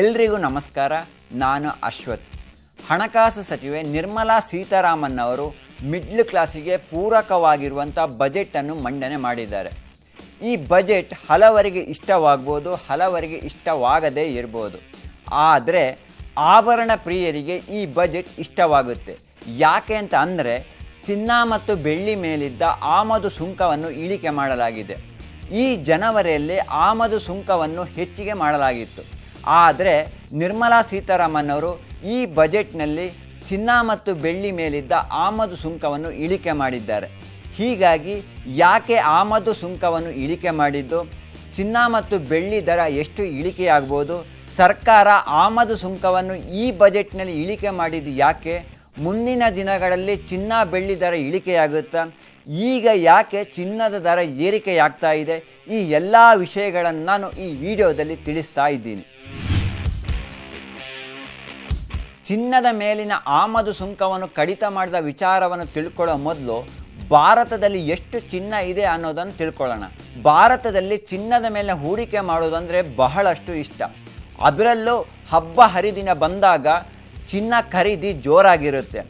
ಎಲ್ರಿಗೂ ನಮಸ್ಕಾರ. ನಾನು ಅಶ್ವಥ್. ಹಣಕಾಸು ಸಚಿವೆ ನಿರ್ಮಲಾ ಸೀತಾರಾಮನ್ ಅವರು ಮಿಡ್ಲ್ ಕ್ಲಾಸಿಗೆ ಪೂರಕವಾಗಿರುವಂಥ ಬಜೆಟನ್ನು ಮಂಡನೆ ಮಾಡಿದ್ದಾರೆ. ಈ ಬಜೆಟ್ ಹಲವರಿಗೆ ಇಷ್ಟವಾಗ್ಬೋದು, ಹಲವರಿಗೆ ಇಷ್ಟವಾಗದೇ ಇರ್ಬೋದು. ಆದರೆ ಆಭರಣ ಪ್ರಿಯರಿಗೆ ಈ ಬಜೆಟ್ ಇಷ್ಟವಾಗುತ್ತೆ. ಯಾಕೆ ಅಂತ ಅಂದರೆ ಚಿನ್ನ ಮತ್ತು ಬೆಳ್ಳಿ ಮೇಲಿದ್ದ ಆಮದು ಸುಂಕವನ್ನು ಇಳಿಕೆ ಮಾಡಲಾಗಿದೆ. ಈ ಜನವರಿಯಲ್ಲಿ ಆಮದು ಸುಂಕವನ್ನು ಹೆಚ್ಚಿಗೆ ಮಾಡಲಾಗಿತ್ತು. ಆದರೆ ನಿರ್ಮಲಾ ಸೀತಾರಾಮನ್ ಅವರು ಈ ಬಜೆಟ್ನಲ್ಲಿ ಚಿನ್ನ ಮತ್ತು ಬೆಳ್ಳಿ ಮೇಲಿದ್ದ ಆಮದು ಸುಂಕವನ್ನು ಇಳಿಕೆ ಮಾಡಿದ್ದಾರೆ. ಹೀಗಾಗಿ ಯಾಕೆ ಆಮದು ಸುಂಕವನ್ನು ಇಳಿಕೆ ಮಾಡಿದ್ದು? ಚಿನ್ನ ಮತ್ತು ಬೆಳ್ಳಿ ದರ ಎಷ್ಟು ಇಳಿಕೆಯಾಗ್ಬೋದು? ಸರ್ಕಾರ ಆಮದು ಸುಂಕವನ್ನು ಈ ಬಜೆಟ್ನಲ್ಲಿ ಇಳಿಕೆ ಮಾಡಿದ್ದು ಯಾಕೆ? ಮುಂದಿನ ದಿನಗಳಲ್ಲಿ ಚಿನ್ನ ಬೆಳ್ಳಿ ದರ ಇಳಿಕೆಯಾಗುತ್ತಾ? ಈಗ ಯಾಕೆ ಚಿನ್ನದ ದರ ಏರಿಕೆಯಾಗ್ತಾ ಇದೆ? ಈ ಎಲ್ಲ ವಿಷಯಗಳನ್ನು ನಾನು ಈ ವಿಡಿಯೋದಲ್ಲಿ ತಿಳಿಸ್ತಾ ಇದ್ದೀನಿ. ಚಿನ್ನದ ಮೇಲಿನ ಆಮದು ಸುಂಕವನ್ನು ಕಡಿತ ಮಾಡಿದ ವಿಚಾರವನ್ನು ತಿಳ್ಕೊಳ್ಳೋ ಮೊದಲು ಭಾರತದಲ್ಲಿ ಎಷ್ಟು ಚಿನ್ನ ಇದೆ ಅನ್ನೋದನ್ನು ತಿಳ್ಕೊಳ್ಳೋಣ. ಭಾರತದಲ್ಲಿ ಚಿನ್ನದ ಮೇಲೆ ಹೂಡಿಕೆ ಮಾಡೋದಂದರೆ ಬಹಳಷ್ಟು ಇಷ್ಟ. ಅದರಲ್ಲೂ ಹಬ್ಬ ಹರಿದಿನ ಬಂದಾಗ ಚಿನ್ನ ಖರೀದಿ ಜೋರಾಗಿರುತ್ತೆ.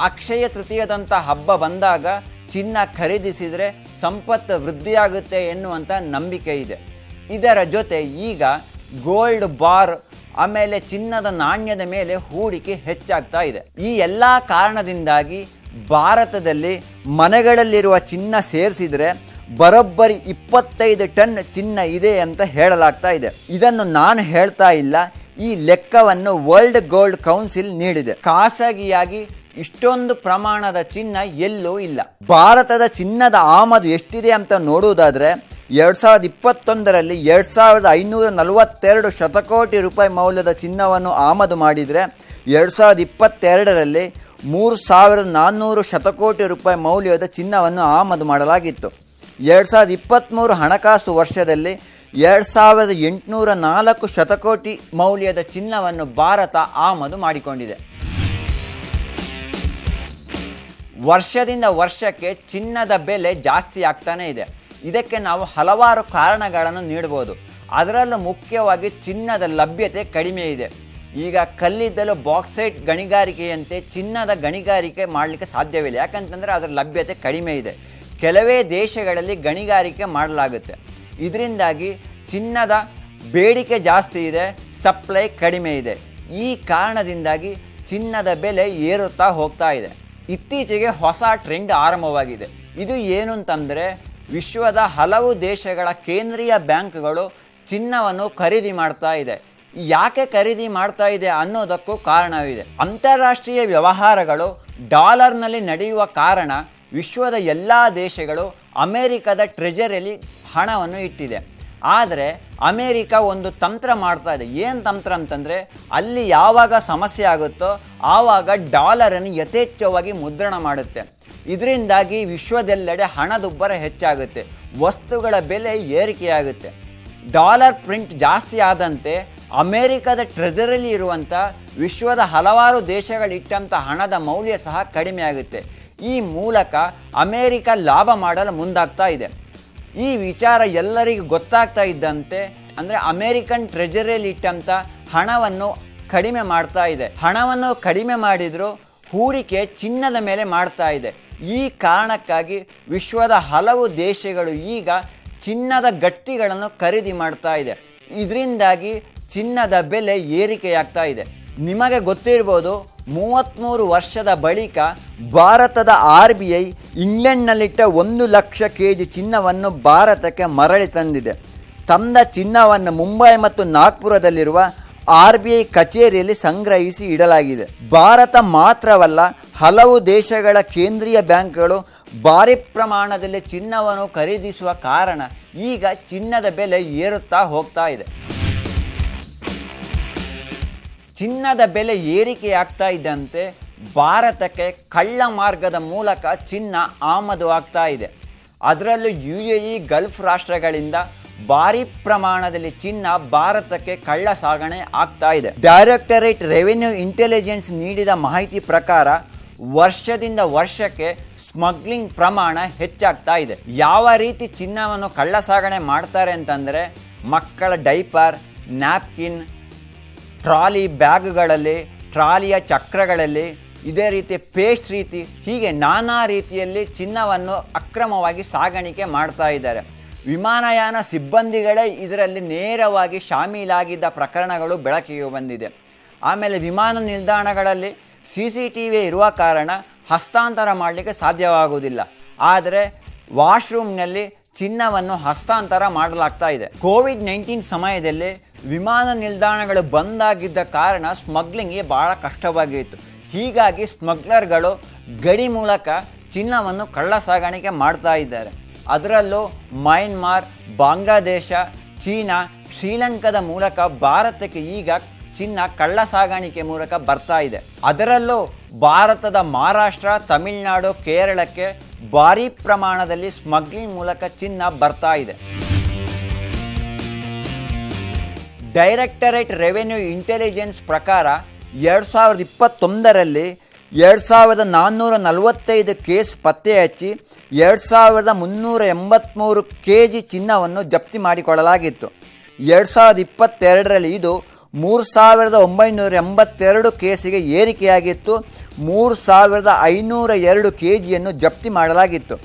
ಅಕ್ಷಯ ತೃತೀಯದಂಥ ಹಬ್ಬ ಬಂದಾಗ ಚಿನ್ನ ಖರೀದಿಸಿದರೆ ಸಂಪತ್ತು ವೃದ್ಧಿಯಾಗುತ್ತೆ ಎನ್ನುವಂಥ ನಂಬಿಕೆ ಇದೆ. ಇದರ ಜೊತೆ ಈಗ ಗೋಲ್ಡ್ ಬಾರ್ ಆಮೇಲೆ ಚಿನ್ನದ ನಾಣ್ಯದ ಮೇಲೆ ಹೂಡಿಕೆ ಹೆಚ್ಚಾಗ್ತಾ ಇದೆ. ಈ ಎಲ್ಲ ಕಾರಣದಿಂದಾಗಿ ಭಾರತದಲ್ಲಿ ಮನೆಗಳಲ್ಲಿರುವ ಚಿನ್ನ ಸೇರಿಸಿದರೆ ಬರೋಬ್ಬರಿ ಇಪ್ಪತ್ತೈದು ಟನ್ ಚಿನ್ನ ಇದೆ ಅಂತ ಹೇಳಲಾಗ್ತಾ ಇದೆ. ಇದನ್ನು ನಾನು ಹೇಳ್ತಾ ಇಲ್ಲ. ಈ ಲೆಕ್ಕವನ್ನು ವರ್ಲ್ಡ್ ಗೋಲ್ಡ್ ಕೌನ್ಸಿಲ್ ನೀಡಿದೆ. ಖಾಸಗಿಯಾಗಿ ಇಷ್ಟೊಂದು ಪ್ರಮಾಣದ ಚಿನ್ನ ಎಲ್ಲೂ ಇಲ್ಲ. ಭಾರತದ ಚಿನ್ನದ ಆಮದು ಎಷ್ಟಿದೆ ಅಂತ ನೋಡುವುದಾದರೆ ಎರಡು ಸಾವಿರದ ಇಪ್ಪತ್ತೊಂದರಲ್ಲಿ ಎರಡು ಸಾವಿರದ ಐನೂರ ನಲವತ್ತೆರಡು ಶತಕೋಟಿ ರೂಪಾಯಿ ಮೌಲ್ಯದ ಚಿನ್ನವನ್ನು ಆಮದು ಮಾಡಿದರೆ ಎರಡು ಸಾವಿರದ ಇಪ್ಪತ್ತೆರಡರಲ್ಲಿ ಮೂರು ಸಾವಿರದ ನಾನ್ನೂರು ಶತಕೋಟಿ ರೂಪಾಯಿ ಮೌಲ್ಯದ ಚಿನ್ನವನ್ನು ಆಮದು ಮಾಡಲಾಗಿತ್ತು. ಎರಡು ಸಾವಿರದ ಇಪ್ಪತ್ತ್ಮೂರು ಹಣಕಾಸು ವರ್ಷದಲ್ಲಿ ಎರಡು ಸಾವಿರದ ಎಂಟುನೂರ ನಾಲ್ಕು ಶತಕೋಟಿ ಮೌಲ್ಯದ ಚಿನ್ನವನ್ನು ಭಾರತ ಆಮದು ಮಾಡಿಕೊಂಡಿದೆ. ವರ್ಷದಿಂದ ವರ್ಷಕ್ಕೆ ಚಿನ್ನದ ಬೆಲೆ ಜಾಸ್ತಿ ಆಗ್ತಾನೇ ಇದೆ. ಇದಕ್ಕೆ ನಾವು ಹಲವಾರು ಕಾರಣಗಳನ್ನು ನೀಡ್ಬೋದು. ಅದರಲ್ಲೂ ಮುಖ್ಯವಾಗಿ ಚಿನ್ನದ ಲಭ್ಯತೆ ಕಡಿಮೆ ಇದೆ. ಈಗ ಕಲ್ಲಿದ್ದಲು ಬಾಕ್ಸೈಟ್ ಗಣಿಗಾರಿಕೆಯಂತೆ ಚಿನ್ನದ ಗಣಿಗಾರಿಕೆ ಮಾಡಲಿಕ್ಕೆ ಸಾಧ್ಯವಿಲ್ಲ. ಯಾಕಂತಂದರೆ ಅದರ ಲಭ್ಯತೆ ಕಡಿಮೆ ಇದೆ. ಕೆಲವೇ ದೇಶಗಳಲ್ಲಿ ಗಣಿಗಾರಿಕೆ ಮಾಡಲಾಗುತ್ತೆ. ಇದರಿಂದಾಗಿ ಚಿನ್ನದ ಬೇಡಿಕೆ ಜಾಸ್ತಿ ಇದೆ ಸಪ್ಲೈ ಕಡಿಮೆ ಇದೆ. ಈ ಕಾರಣದಿಂದಾಗಿ ಚಿನ್ನದ ಬೆಲೆ ಏರುತ್ತಾ ಹೋಗ್ತಾ ಇದೆ. ಇತ್ತೀಚೆಗೆ ಹೊಸ ಟ್ರೆಂಡ್ ಆರಂಭವಾಗಿದೆ. ಇದು ಏನು ಅಂತಂದರೆ, ವಿಶ್ವದ ಹಲವು ದೇಶಗಳ ಕೇಂದ್ರೀಯ ಬ್ಯಾಂಕ್ಗಳು ಚಿನ್ನವನ್ನು ಖರೀದಿ ಮಾಡ್ತಾ ಇದೆ. ಯಾಕೆ ಖರೀದಿ ಮಾಡ್ತಾ ಇದೆ ಅನ್ನೋದಕ್ಕೂ ಕಾರಣವಿದೆ. ಅಂತಾರಾಷ್ಟ್ರೀಯ ವ್ಯವಹಾರಗಳು ಡಾಲರ್ನಲ್ಲಿ ನಡೆಯುವ ಕಾರಣ ವಿಶ್ವದ ಎಲ್ಲ ದೇಶಗಳು ಅಮೆರಿಕದ ಟ್ರೆಜರಿಯಲ್ಲಿ ಹಣವನ್ನು ಇಟ್ಟಿದೆ. ಆದರೆ ಅಮೇರಿಕ ಒಂದು ತಂತ್ರ ಮಾಡ್ತಾ ಇದೆ. ಏನು ತಂತ್ರ ಅಂತಂದರೆ ಅಲ್ಲಿ ಯಾವಾಗ ಸಮಸ್ಯೆ ಆಗುತ್ತೋ ಆವಾಗ ಡಾಲರನ್ನು ಯಥೇಚ್ಛವಾಗಿ ಮುದ್ರಣ ಮಾಡುತ್ತೆ. ಇದರಿಂದಾಗಿ ವಿಶ್ವದೆಲ್ಲೆಡೆ ಹಣದುಬ್ಬರ ಹೆಚ್ಚಾಗುತ್ತೆ. ವಸ್ತುಗಳ ಬೆಲೆ ಏರಿಕೆಯಾಗುತ್ತೆ. ಡಾಲರ್ ಪ್ರಿಂಟ್ ಜಾಸ್ತಿ ಆದಂತೆ ಅಮೇರಿಕದ ಟ್ರೆಜರಲ್ಲಿ ಇರುವಂಥ ವಿಶ್ವದ ಹಲವಾರು ದೇಶಗಳಿಟ್ಟಂಥ ಹಣದ ಮೌಲ್ಯ ಸಹ ಕಡಿಮೆ ಆಗುತ್ತೆ. ಈ ಮೂಲಕ ಅಮೇರಿಕ ಲಾಭ ಮಾಡಲು ಮುಂದಾಗ್ತಾ ಇದೆ. ಈ ವಿಚಾರ ಎಲ್ಲರಿಗೂ ಗೊತ್ತಾಗ್ತಾ ಇದ್ದಂತೆ ಅಂದರೆ ಅಮೇರಿಕನ್ ಟ್ರೆಜರಿಯಲ್ಲಿ ಇಟ್ಟಂಥ ಹಣವನ್ನು ಕಡಿಮೆ ಮಾಡ್ತಾ ಇದೆ. ಹಣವನ್ನು ಕಡಿಮೆ ಮಾಡಿದರೂ ಹೂಡಿಕೆ ಚಿನ್ನದ ಮೇಲೆ ಮಾಡ್ತಾ ಇದೆ. ಈ ಕಾರಣಕ್ಕಾಗಿ ವಿಶ್ವದ ಹಲವು ದೇಶಗಳು ಈಗ ಚಿನ್ನದ ಗಟ್ಟಿಗಳನ್ನು ಖರೀದಿ ಮಾಡ್ತಾ ಇದೆ. ಇದರಿಂದಾಗಿ ಚಿನ್ನದ ಬೆಲೆ ಏರಿಕೆಯಾಗ್ತಾ ಇದೆ. ನಿಮಗೆ ಗೊತ್ತಿರ್ಬೋದು ಮೂವತ್ತ್ಮೂರು ವರ್ಷದ ಬಳಿಕ ಭಾರತದ ಆರ್ ಬಿ ಐ ಇಂಗ್ಲೆಂಡ್ನಲ್ಲಿಟ್ಟ ಒಂದು ಲಕ್ಷ ಕೆ ಜಿ ಚಿನ್ನವನ್ನು ಭಾರತಕ್ಕೆ ಮರಳಿ ತಂದಿದೆ. ತಂದ ಚಿನ್ನವನ್ನು ಮುಂಬೈ ಮತ್ತು ನಾಗ್ಪುರದಲ್ಲಿರುವ ಆರ್ ಬಿ ಐ ಕಚೇರಿಯಲ್ಲಿ ಸಂಗ್ರಹಿಸಿ ಇಡಲಾಗಿದೆ. ಭಾರತ ಮಾತ್ರವಲ್ಲ, ಹಲವು ದೇಶಗಳ ಕೇಂದ್ರೀಯ ಬ್ಯಾಂಕ್ಗಳು ಭಾರಿ ಪ್ರಮಾಣದಲ್ಲಿ ಚಿನ್ನವನ್ನು ಖರೀದಿಸುವ ಕಾರಣ ಈಗ ಚಿನ್ನದ ಬೆಲೆ ಏರುತ್ತಾ ಹೋಗ್ತಾ ಇದೆ. ಚಿನ್ನದ ಬೆಲೆ ಏರಿಕೆಯಾಗ್ತಾ ಇದ್ದಂತೆ ಭಾರತಕ್ಕೆ ಕಳ್ಳ ಮಾರ್ಗದ ಮೂಲಕ ಚಿನ್ನ ಆಮದು ಆಗ್ತಾ ಇದೆ. ಅದರಲ್ಲೂ ಯು ಎ ಇ ಗಲ್ಫ್ ರಾಷ್ಟ್ರಗಳಿಂದ ಭಾರಿ ಪ್ರಮಾಣದಲ್ಲಿ ಚಿನ್ನ ಭಾರತಕ್ಕೆ ಕಳ್ಳ ಸಾಗಣೆ ಆಗ್ತಾ ಇದೆ. ಡೈರೆಕ್ಟರೇಟ್ ರೆವಿನ್ಯೂ ಇಂಟೆಲಿಜೆನ್ಸ್ ನೀಡಿದ ಮಾಹಿತಿ ಪ್ರಕಾರ ವರ್ಷದಿಂದ ವರ್ಷಕ್ಕೆ ಸ್ಮಗ್ಲಿಂಗ್ ಪ್ರಮಾಣ ಹೆಚ್ಚಾಗ್ತಾ ಇದೆ. ಯಾವ ರೀತಿ ಚಿನ್ನವನ್ನು ಕಳ್ಳ ಸಾಗಣೆ ಮಾಡ್ತಾರೆ ಅಂತಂದರೆ ಮಕ್ಕಳ ಡೈಪರ್, ನ್ಯಾಪ್ಕಿನ್ ಟ್ರಾಲಿ ಬ್ಯಾಗ್ಗಳಲ್ಲಿ, ಟ್ರಾಲಿಯ ಚಕ್ರಗಳಲ್ಲಿ ಇದೇ ರೀತಿ ಪೇಸ್ಟ್ ರೀತಿ, ಹೀಗೆ ನಾನಾ ರೀತಿಯಲ್ಲಿ ಚಿನ್ನವನ್ನು ಅಕ್ರಮವಾಗಿ ಸಾಗಾಣಿಕೆ ಮಾಡ್ತಾ ಇದ್ದಾರೆ. ವಿಮಾನಯಾನ ಸಿಬ್ಬಂದಿಗಳೇ ಇದರಲ್ಲಿ ನೇರವಾಗಿ ಶಾಮೀಲಾಗಿದ್ದ ಪ್ರಕರಣಗಳು ಬೆಳಕಿಗೆ ಬಂದಿದೆ. ಆಮೇಲೆ ವಿಮಾನ ನಿಲ್ದಾಣಗಳಲ್ಲಿ ಸಿ ಸಿ ಟಿ ವಿ ಇರುವ ಕಾರಣ ಹಸ್ತಾಂತರ ಮಾಡಲಿಕ್ಕೆ ಸಾಧ್ಯವಾಗುವುದಿಲ್ಲ. ಆದರೆ ವಾಶ್ರೂಮ್ನಲ್ಲಿ ಚಿನ್ನವನ್ನು ಹಸ್ತಾಂತರ ಮಾಡಲಾಗ್ತಾ ಇದೆ. ಕೋವಿಡ್ ನೈನ್ಟೀನ್ ಸಮಯದಲ್ಲಿ ವಿಮಾನ ನಿಲ್ದಾಣಗಳು ಬಂದಾಗಿದ್ದ ಕಾರಣ ಸ್ಮಗ್ಲಿಂಗ್ಗೆ ಭಾಳ ಕಷ್ಟವಾಗಿತ್ತು. ಹೀಗಾಗಿ ಸ್ಮಗ್ಲರ್ಗಳು ಗಡಿ ಮೂಲಕ ಚಿನ್ನವನ್ನು ಕಳ್ಳ ಸಾಗಾಣಿಕೆ ಮಾಡ್ತಾ ಇದ್ದಾರೆ. ಅದರಲ್ಲೂ ಮಯನ್ಮಾರ್, ಬಾಂಗ್ಲಾದೇಶ, ಚೀನಾ, ಶ್ರೀಲಂಕಾದ ಮೂಲಕ ಭಾರತಕ್ಕೆ ಈಗ ಚಿನ್ನ ಕಳ್ಳ ಸಾಗಾಣಿಕೆ ಮೂಲಕ ಬರ್ತಾ ಇದೆ. ಅದರಲ್ಲೂ ಭಾರತದ ಮಹಾರಾಷ್ಟ್ರ, ತಮಿಳುನಾಡು, ಕೇರಳಕ್ಕೆ ಭಾರೀ ಪ್ರಮಾಣದಲ್ಲಿ ಸ್ಮಗ್ಲಿಂಗ್ ಮೂಲಕ ಚಿನ್ನ ಬರ್ತಾ ಇದೆ. ಡೈರೆಕ್ಟರೇಟ್ ರೆವೆನ್ಯೂ ಇಂಟೆಲಿಜೆನ್ಸ್ ಪ್ರಕಾರ ಎರಡು ಸಾವಿರದ ಇಪ್ಪತ್ತೊಂದರಲ್ಲಿ ಎರಡು ಸಾವಿರದ ನಾನ್ನೂರ ನಲವತ್ತೈದು ಕೇಸ್ ಪತ್ತೆ ಹಚ್ಚಿ ಎರಡು ಸಾವಿರದ ಮುನ್ನೂರ ಎಂಬತ್ತ್ಮೂರು ಕೆ ಜಿ ಚಿನ್ನವನ್ನು ಜಪ್ತಿ ಮಾಡಿಕೊಳ್ಳಲಾಗಿತ್ತು. ಎರಡು ಸಾವಿರದ ಇಪ್ಪತ್ತೆರಡರಲ್ಲಿ ಇದು ಮೂರು ಸಾವಿರದ ಒಂಬೈನೂರ ಎಂಬತ್ತೆರಡು ಕೇಸಿಗೆ ಏರಿಕೆಯಾಗಿತ್ತು. ಮೂರು ಸಾವಿರದ ಐನೂರ ಎರಡು ಕೆ ಜಿಯನ್ನು ಜಪ್ತಿ ಮಾಡಲಾಗಿತ್ತು.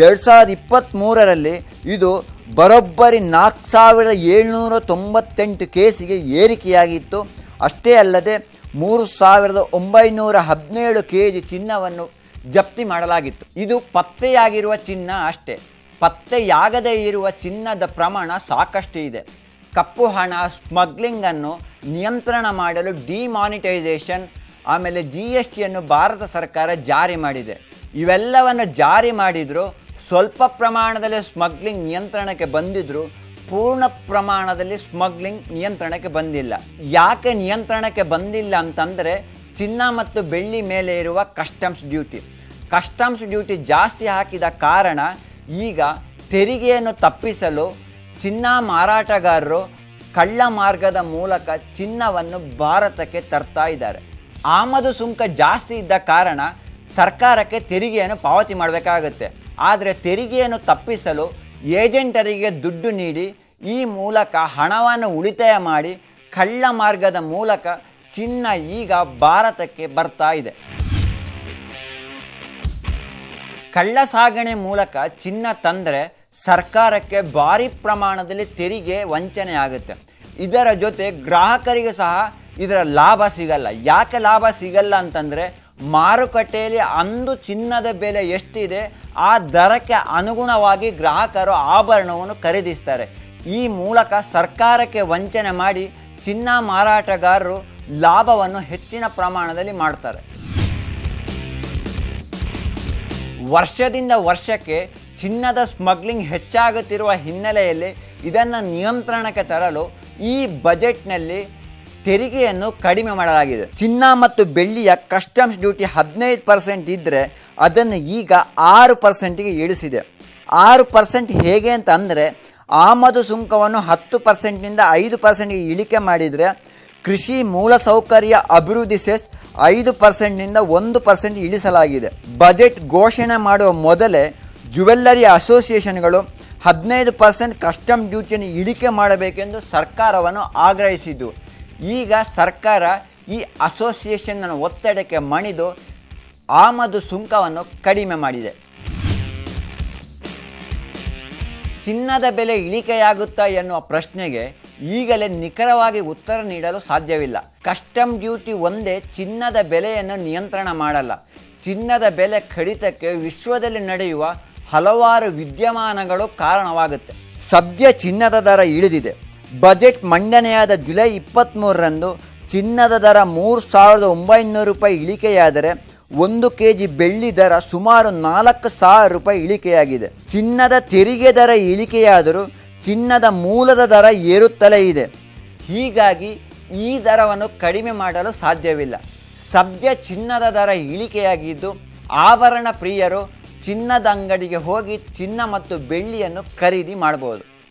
ಎರಡು ಸಾವಿರದ ಇಪ್ಪತ್ತ್ಮೂರರಲ್ಲಿ ಇದು ಬರೋಬ್ಬರಿ ನಾಲ್ಕು ಸಾವಿರದ ಏಳ್ನೂರ ತೊಂಬತ್ತೆಂಟು ಕೇಸಿಗೆ ಏರಿಕೆಯಾಗಿತ್ತು. ಅಷ್ಟೇ ಅಲ್ಲದೆ ಮೂರು ಸಾವಿರದ ಒಂಬೈನೂರ ಹದಿನೇಳು ಕೆ ಜಿ ಚಿನ್ನವನ್ನು ಜಪ್ತಿ ಮಾಡಲಾಗಿತ್ತು. ಇದು ಪತ್ತೆಯಾಗಿರುವ ಚಿನ್ನ ಅಷ್ಟೇ. ಪತ್ತೆಯಾಗದೇ ಇರುವ ಚಿನ್ನದ ಪ್ರಮಾಣ ಸಾಕಷ್ಟು ಇದೆ. ಕಪ್ಪು ಹಣ ಸ್ಮಗ್ಲಿಂಗನ್ನು ನಿಯಂತ್ರಣ ಮಾಡಲು ಡಿಮಾನಿಟೈಸೇಷನ್, ಆಮೇಲೆ ಜಿ ಎಸ್ ಟಿಯನ್ನು ಭಾರತ ಸರ್ಕಾರ ಜಾರಿ ಮಾಡಿದೆ. ಇವೆಲ್ಲವನ್ನು ಜಾರಿ ಮಾಡಿದರೂ ಸ್ವಲ್ಪ ಪ್ರಮಾಣದಲ್ಲಿ ಸ್ಮಗ್ಲಿಂಗ್ ನಿಯಂತ್ರಣಕ್ಕೆ ಬಂದಿದ್ದರೂ ಪೂರ್ಣ ಪ್ರಮಾಣದಲ್ಲಿ ಸ್ಮಗ್ಲಿಂಗ್ ನಿಯಂತ್ರಣಕ್ಕೆ ಬಂದಿಲ್ಲ. ಯಾಕೆ ನಿಯಂತ್ರಣಕ್ಕೆ ಬಂದಿಲ್ಲ ಅಂತಂದರೆ ಚಿನ್ನ ಮತ್ತು ಬೆಳ್ಳಿ ಮೇಲೆ ಇರುವ ಕಸ್ಟಮ್ಸ್ ಡ್ಯೂಟಿ ಕಸ್ಟಮ್ಸ್ ಡ್ಯೂಟಿ ಜಾಸ್ತಿ ಹಾಕಿದ ಕಾರಣ ಈಗ ತೆರಿಗೆಯನ್ನು ತಪ್ಪಿಸಲು ಚಿನ್ನ ಮಾರಾಟಗಾರರು ಕಳ್ಳ ಮಾರ್ಗದ ಮೂಲಕ ಚಿನ್ನವನ್ನು ಭಾರತಕ್ಕೆ ತರ್ತಾ ಇದ್ದಾರೆ. ಆಮದು ಸುಂಕ ಜಾಸ್ತಿ ಇದ್ದ ಕಾರಣ ಸರ್ಕಾರಕ್ಕೆ ತೆರಿಗೆಯನ್ನು ಪಾವತಿ ಮಾಡಬೇಕಾಗುತ್ತೆ. ಆದರೆ ತೆರಿಗೆಯನ್ನು ತಪ್ಪಿಸಲು ಏಜೆಂಟರಿಗೆ ದುಡ್ಡು ನೀಡಿ, ಈ ಮೂಲಕ ಹಣವನ್ನು ಉಳಿತಾಯ ಮಾಡಿ, ಕಳ್ಳ ಮಾರ್ಗದ ಮೂಲಕ ಚಿನ್ನ ಈಗ ಭಾರತಕ್ಕೆ ಬರ್ತಾ ಇದೆ. ಕಳ್ಳ ಸಾಗಣೆ ಮೂಲಕ ಚಿನ್ನ ತಂದರೆ ಸರ್ಕಾರಕ್ಕೆ ಭಾರಿ ಪ್ರಮಾಣದಲ್ಲಿ ತೆರಿಗೆ ವಂಚನೆ ಆಗುತ್ತೆ. ಇದರ ಜೊತೆ ಗ್ರಾಹಕರಿಗೆ ಸಹ ಇದರ ಲಾಭ ಸಿಗಲ್ಲ. ಯಾಕೆ ಲಾಭ ಸಿಗಲ್ಲ ಅಂತಂದರೆ ಮಾರುಕಟ್ಟೆಯಲ್ಲಿ ಅಂದು ಚಿನ್ನದ ಬೆಲೆ ಎಷ್ಟಿದೆ ಆ ದರಕ್ಕೆ ಅನುಗುಣವಾಗಿ ಗ್ರಾಹಕರು ಆಭರಣವನ್ನು ಖರೀದಿಸ್ತಾರೆ. ಈ ಮೂಲಕ ಸರ್ಕಾರಕ್ಕೆ ವಂಚನೆ ಮಾಡಿ ಚಿನ್ನ ಮಾರಾಟಗಾರರು ಲಾಭವನ್ನು ಹೆಚ್ಚಿನ ಪ್ರಮಾಣದಲ್ಲಿ ಮಾಡ್ತಾರೆ. ವರ್ಷದಿಂದ ವರ್ಷಕ್ಕೆ ಚಿನ್ನದ ಸ್ಮಗ್ಲಿಂಗ್ ಹೆಚ್ಚಾಗುತ್ತಿರುವ ಹಿನ್ನೆಲೆಯಲ್ಲಿ ಇದನ್ನು ನಿಯಂತ್ರಣಕ್ಕೆ ತರಲು ಈ ಬಜೆಟ್ನಲ್ಲಿ ತೆರಿಗೆಯನ್ನು ಕಡಿಮೆ ಮಾಡಲಾಗಿದೆ. ಚಿನ್ನ ಮತ್ತು ಬೆಳ್ಳಿಯ ಕಸ್ಟಮ್ಸ್ ಡ್ಯೂಟಿ ಹದಿನೈದು ಪರ್ಸೆಂಟ್ ಇದ್ದರೆ ಅದನ್ನು ಈಗ ಆರು ಪರ್ಸೆಂಟಿಗೆ ಇಳಿಸಿದೆ. ಆರು ಪರ್ಸೆಂಟ್ ಹೇಗೆ ಅಂತ ಅಂದರೆ, ಆಮದು ಸುಂಕವನ್ನು ಹತ್ತು ಪರ್ಸೆಂಟ್ನಿಂದ ಐದು ಪರ್ಸೆಂಟ್ಗೆ ಇಳಿಕೆ ಮಾಡಿದರೆ, ಕೃಷಿ ಮೂಲಸೌಕರ್ಯ ಅಭಿವೃದ್ಧಿ ಸೆಸ್ ಐದು ಪರ್ಸೆಂಟ್ನಿಂದ ಒಂದು ಪರ್ಸೆಂಟ್ ಇಳಿಸಲಾಗಿದೆ. ಬಜೆಟ್ ಘೋಷಣೆ ಮಾಡುವ ಮೊದಲೇ ಜುವೆಲ್ಲರಿ ಅಸೋಸಿಯೇಷನ್ಗಳು ಹದಿನೈದು ಪರ್ಸೆಂಟ್ ಕಸ್ಟಮ್ ಡ್ಯೂಟಿಯನ್ನು ಇಳಿಕೆ ಮಾಡಬೇಕೆಂದು ಸರ್ಕಾರವನ್ನು ಆಗ್ರಹಿಸಿದ್ದು. ಈಗ ಸರ್ಕಾರ ಈ ಅಸೋಸಿಯೇಷನ್ನ ಒತ್ತಡಕ್ಕೆ ಮಣಿದು ಆಮದು ಸುಂಕವನ್ನು ಕಡಿಮೆ ಮಾಡಿದೆ. ಚಿನ್ನದ ಬೆಲೆ ಇಳಿಕೆಯಾಗುತ್ತಾ ಎನ್ನುವ ಪ್ರಶ್ನೆಗೆ ಈಗಲೇ ನಿಖರವಾಗಿ ಉತ್ತರ ನೀಡಲು ಸಾಧ್ಯವಿಲ್ಲ. ಕಸ್ಟಮ್ ಡ್ಯೂಟಿ ಒಂದೇ ಚಿನ್ನದ ಬೆಲೆಯನ್ನು ನಿಯಂತ್ರಣ ಮಾಡಲ್ಲ. ಚಿನ್ನದ ಬೆಲೆ ಕಡಿತಕ್ಕೆ ವಿಶ್ವದಲ್ಲಿ ನಡೆಯುವ ಹಲವಾರು ವಿದ್ಯಮಾನಗಳು ಕಾರಣವಾಗುತ್ತೆ. ಸದ್ಯ ಚಿನ್ನದ ದರ ಇಳಿದಿದೆ. ಬಜೆಟ್ ಮಂಡನೆಯಾದ ಜುಲೈ ಇಪ್ಪತ್ತ್ಮೂರರಂದು ಚಿನ್ನದ ದರ ಮೂರು ಸಾವಿರದ ಒಂಬೈನೂರು ರೂಪಾಯಿ ಇಳಿಕೆಯಾದರೆ ಒಂದು ಕೆ ಜಿ ಬೆಳ್ಳಿ ದರ ಸುಮಾರು ನಾಲ್ಕು ಸಾವಿರ ರೂಪಾಯಿ ಇಳಿಕೆಯಾಗಿದೆ. ಚಿನ್ನದ ತೆರಿಗೆ ದರ ಇಳಿಕೆಯಾದರೂ ಚಿನ್ನದ ಮೂಲದ ದರ ಏರುತ್ತಲೇ ಇದೆ. ಹೀಗಾಗಿ ಈ ದರವನ್ನು ಕಡಿಮೆ ಮಾಡಲು ಸಾಧ್ಯವಿಲ್ಲ. ಸದ್ಯ ಚಿನ್ನದ ದರ ಇಳಿಕೆಯಾಗಿದ್ದು ಆಭರಣ ಪ್ರಿಯರು ಚಿನ್ನದ ಅಂಗಡಿಗೆ ಹೋಗಿ ಚಿನ್ನ ಮತ್ತು ಬೆಳ್ಳಿಯನ್ನು ಖರೀದಿ ಮಾಡಬಹುದು.